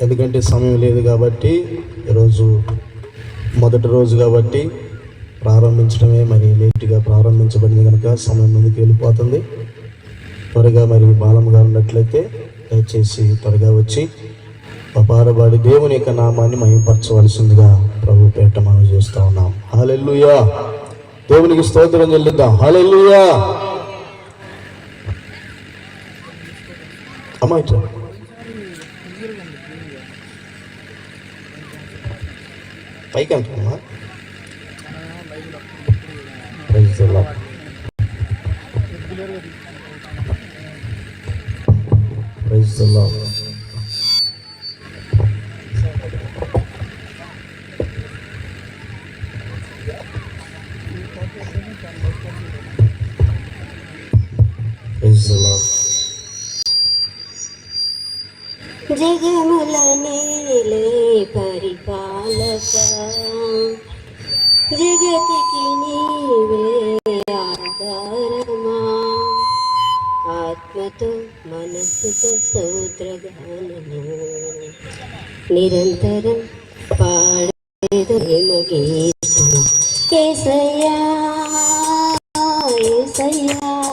ఎందుకంటే సమయం లేదు కాబట్టి ఈరోజు మొదటి రోజు కాబట్టి ప్రారంభించడమే మరి లేట్గా ప్రారంభించబడింది కనుక సమయం ముందుకు వెళ్ళిపోతుంది. త్వరగా మరి బాలమ్మ గారు ఉన్నట్లయితే దయచేసి త్వరగా వచ్చి అపారబాడి దేవుని యొక్క నామాన్ని మహింపరచవలసిందిగా ప్రభు పేట మనం చేస్తూ ఉన్నాం. హాలెల్లుయా! దేవునికి స్తోత్రం చెల్లిద్దాం. హాలెల్లుయా! అమ్మాయి పైకి అంటున్నా praise the Lord. Praise the Lord. Praise జగముల నేలే పరిపాలక జగతికి నీవే ఆధారమా? ఆత్మతో మనస్సుతో సూత్రగానము. నిరంతరం పాడేదు గీతం. ఏసయ్యా ఏసయ్యా.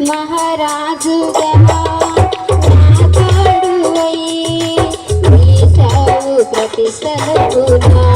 మహారాజుగా నాగాడువై నీసావు ప్రతి సలపునా